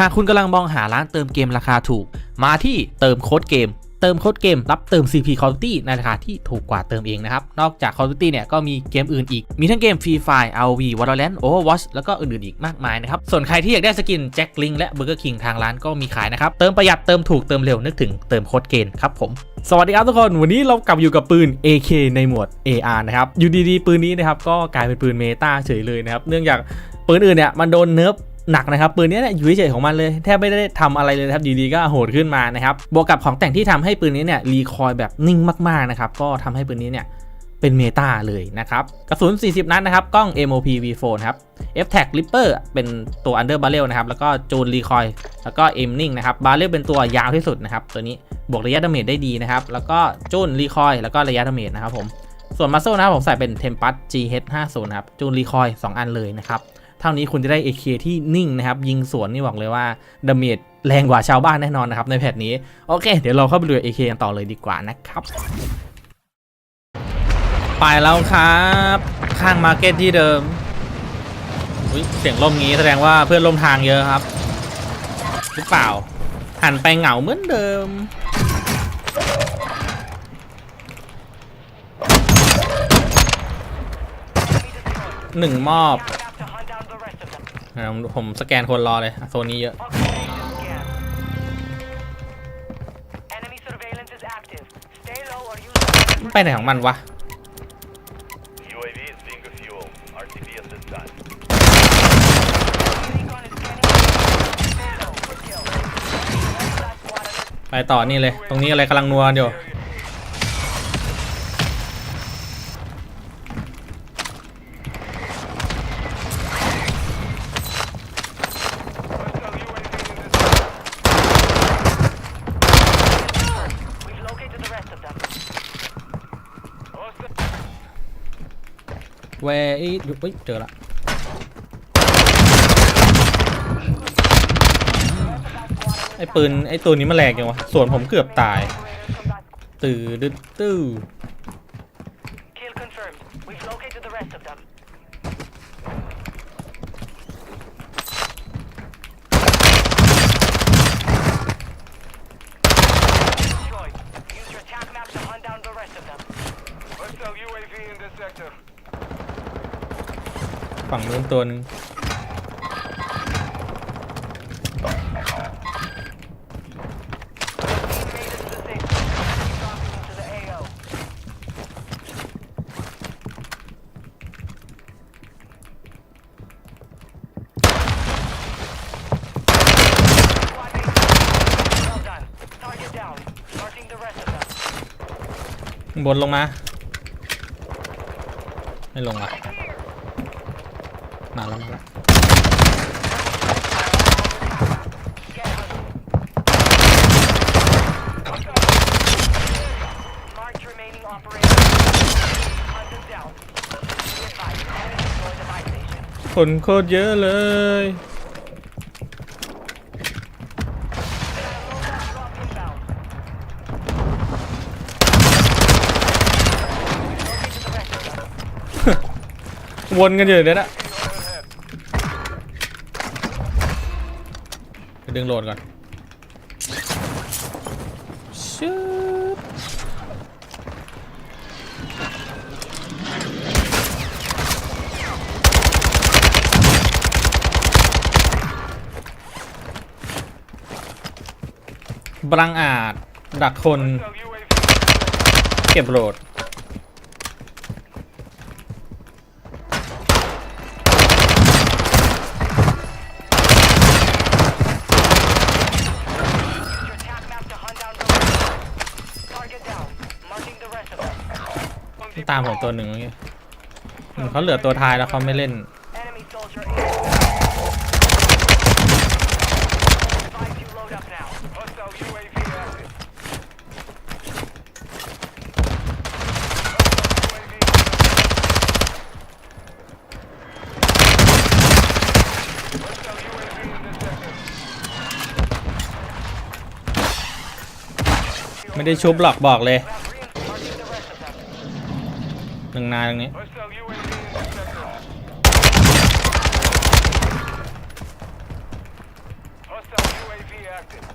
หากคุณกำลังมองหาร้านเติมเกมราคาถูก มาที่เติมโค้ดเกม เติมโค้ดเกมรับเติม CP Call of Duty ในราคาที่ถูกกว่าเติมเองนะครับ นอกจาก Call of Duty เนี่ยก็มีเกมอื่นอีก มีทั้งเกม Free Fire ROV Valorant Overwatch แล้วก็อื่นๆอีกมากมายนะครับ ส่วนใครที่อยากได้สกินแจ็คลิงและ Burger King ทางร้านก็มีขายนะครับ เติมประหยัดเติมถูกเติมเร็วนึกถึงเติมโค้ดเกมครับผมสวัสดีครับทุกคน วันนี้เรากลับอยู่กับปืน AK ในหมวด AR นะครับอยู่ดีๆปืนนี้นะครับก็กลายเป็นปืนเมตาเฉยเลยนะครับเนื่องจากปืนอื่นเนี่ยมันโดนเนิร์ฟ หนักนะครับปืนนี้เนี่ยอยู่เฉยๆของมันเลยแทบไม่ได้ทำอะไรเลยครับดีๆก็โหดขึ้นมานะครับบวกกับของแต่งที่ทำให้ปืนนี้เนี่ยรีคอยแบบนิ่งมากๆนะครับก็ทำให้ปืนนี้เนี่ยเป็นเมตาเลยนะครับกระสุน 40 นัดนะครับกล้อง MOP V4 ครับ F Tag Ripper เป็นตัว Under Barrel นะครับแล้วก็จูนรีคอยแล้วก็ Aiming นะครับ Barrel เป็นตัวยาวที่สุดนะครับตัวนี้บวกระยะดาเมจได้ดีนะครับแล้วก็จูนรีคอยแล้วก็ระยะดาเมจนะครับผมส่วนมัสโซนะครับผมใส่เป็น Tempest GH50 ครับจูนรีคอย2 อันเลยนะครับ เท่านี้คุณจะได้ AK ที่นิ่งนะครับยิงสวนนี่บอกเลยว่าดาเมจแรงกว่าชาวบ้านแน่นอนนะครับในแพทนี้ โอเค เดี๋ยวเราเข้าไปดู AK กันต่อเลยดีกว่านะครับ ไปแล้วครับ ข้างมาร์เก็ตที่เดิมเสียงลมงี้แสดงว่าเพื่อนลมทางเยอะครับ หรือเปล่า หันไปเหงาเหมือนเดิมหนึ่งมอบ ผมสแกนคนรอเลยโซนนี้เยอะ Enemy surveillance is active. Stay low or use ไปไหนของมันวะ UAV is being refueled. RTB at this time. recon is scanning. Stay low. Good kill. Last squad under ไปต่อนี่เลย ตรงนี้อะไรกำลังนัวเดี๋ยว We've located the rest of them. แวร์อีอยู่เฮ้ยเจอละไอ้ปืนไอ้ตัวนี้มันแรงจังวะ ส่วนผมเกือบตาย ตื่นดึดตื้อ ฝั่งนู้นตัวหนึ่งบนลงมา ไม่ลงอะ มาแล้วมาแล้ว Get hunting. Marked remaining operators. Hunt them down. Be advised, enemy destroy the buy station. คนโคตรเยอะเลย Drop inbound. Locate the rest of them. วนกันอยู่เนี่ยนะ ดึงโหลดก่อนชึบบรังอาจ ดักคน เก็บโหลด Use your attack map to hunt down the rest. Target down. Marking the rest of them. ตามผมตัวหนึ่งเมื่อกี้เหมือนเขาเหลือตัวท้ายแล้วเขาไม่เล่น Enemy soldier in. Five to load up now. Hostile UAV active. Hostile UAV in this sector. ไม่ได้ชุบหรอกบอกเลย Have reinforced. Marking the rest of them. หนึ่งนายตรงนี้ Hostile UAV in this sector. Hostile active.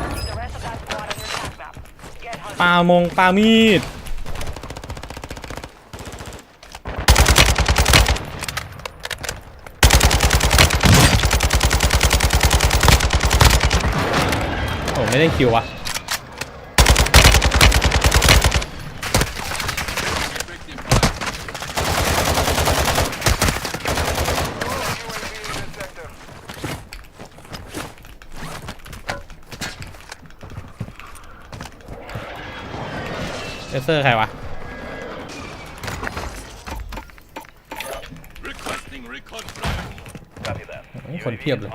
Marking the rest of that squad on your attack map. Get hunting. ปามงปามีด โอ้ไม่ได้คิววะ ซเซอร์ใครวะคนเพียบเลย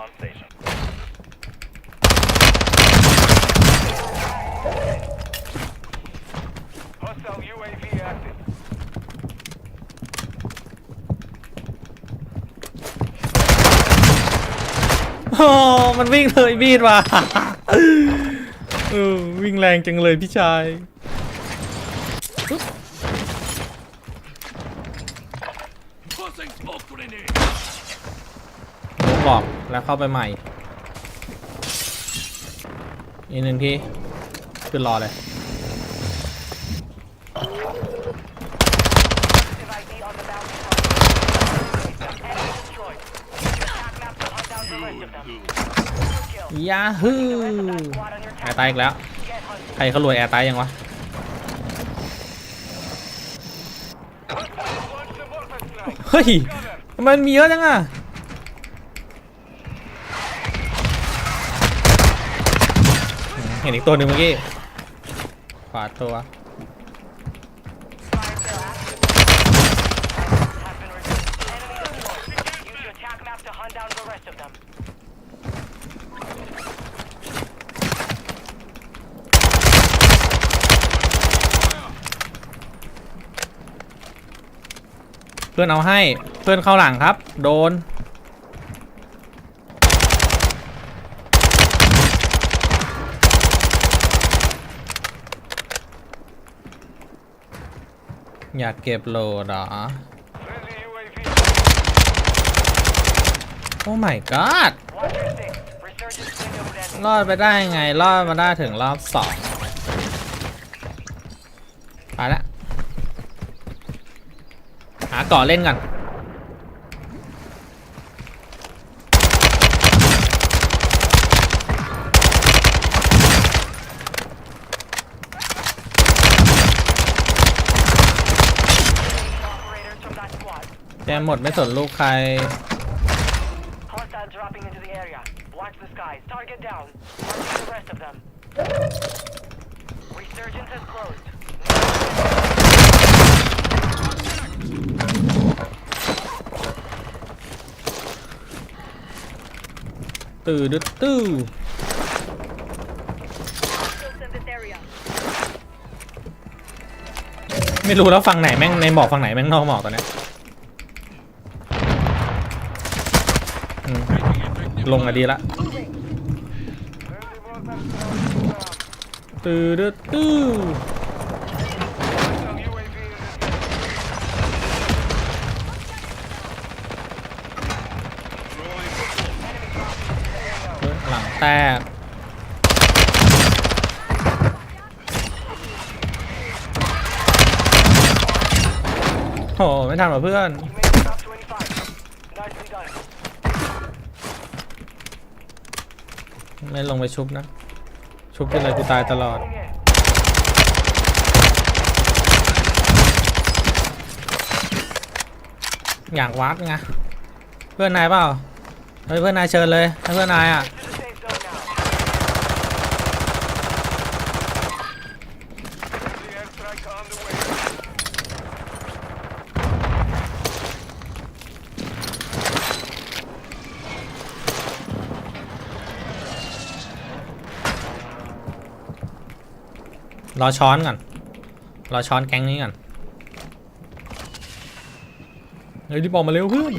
โอ้มันวิ่งเลยบีดว่ะวิ่งแรงจังเลยพี่ชาย บอกแล้วเข้าไปใหม่ อีกหนึ่งทีขึ้นรอเลย ยาฮูแอร์ตายอีกแล้ว ใครเขารวยแอร์ตายยังวะ เฮ้ย มันมีเยอะจังอะ เห็นอีกตัวหนึ่งเมื่อกี้ขวาตัว เพื่อนเอาให้ เพื่อนเข้าหลังครับ โดน อยากเก็บโหลดเหรอ โอ้ my god รอดไปได้ไง รอดมาได้ถึงรอบสองไปละหาเกาะเล่นก่อน แจมหมดไม่สนลูกใคร Hostile dropping into the area. Watch the skies. Target down. Marking the rest of them. Resurgence has closed. ตื่นดึดตื้อ Hostiles in this area. ไม่รู้แล้วฝั่งไหนแม่งในหมอกฝั่งไหนแม่งนอกหมอกตอนเนี้ยอืม ลงอดีละตื้อด้อตื้อหลังแตกโหไม่ทันหรอเพื่อน ไม่ลงไปชุบนะ ชุบไปเลยกูตายตลอด อยากวัดไง เพื่อนนายเปล่า เฮ้ยเพื่อนนายเชิญเลยให้เพื่อนนายอะ รอช้อนก่อน รอช้อนแก๊งนี้ก่อน เฮ้ยรีบบอกมาเร็วเพื่อน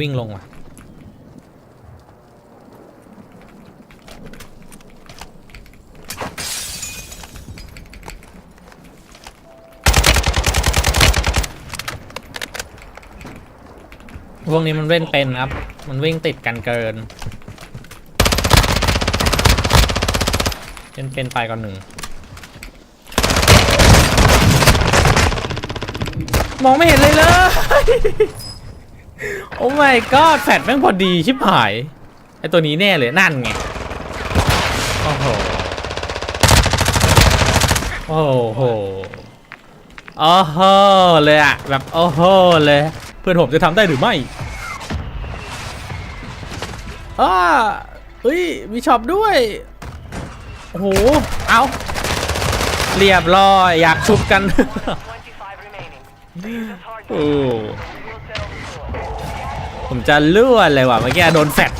วิ่งลงว่ะ พวกนี้มันเล่นเป็นครับ มันวิ่งติดกันเกินเล่นเป็นไปก่อนหนึ่ง มองไม่เห็นเลยเลย โอ้ my god แฟดแม่งพอดีชิบหาย ไอตัวนี้แน่เลยนั่นไง โอ้โห โอ้โห โอ้โห เลยอะแบบโอ้โหเลย พื่อนผมจะทำได้หรือไม่อ้าเฮ้ย มีช็อปด้วย โอ้โห เอาเรียบร้อย อยากชุบกัน25 remaining. This is hard โอ้ to we'll settle the score. ผมจะเลื่อนเลยว่ะเมื่อกี้โดนแฟด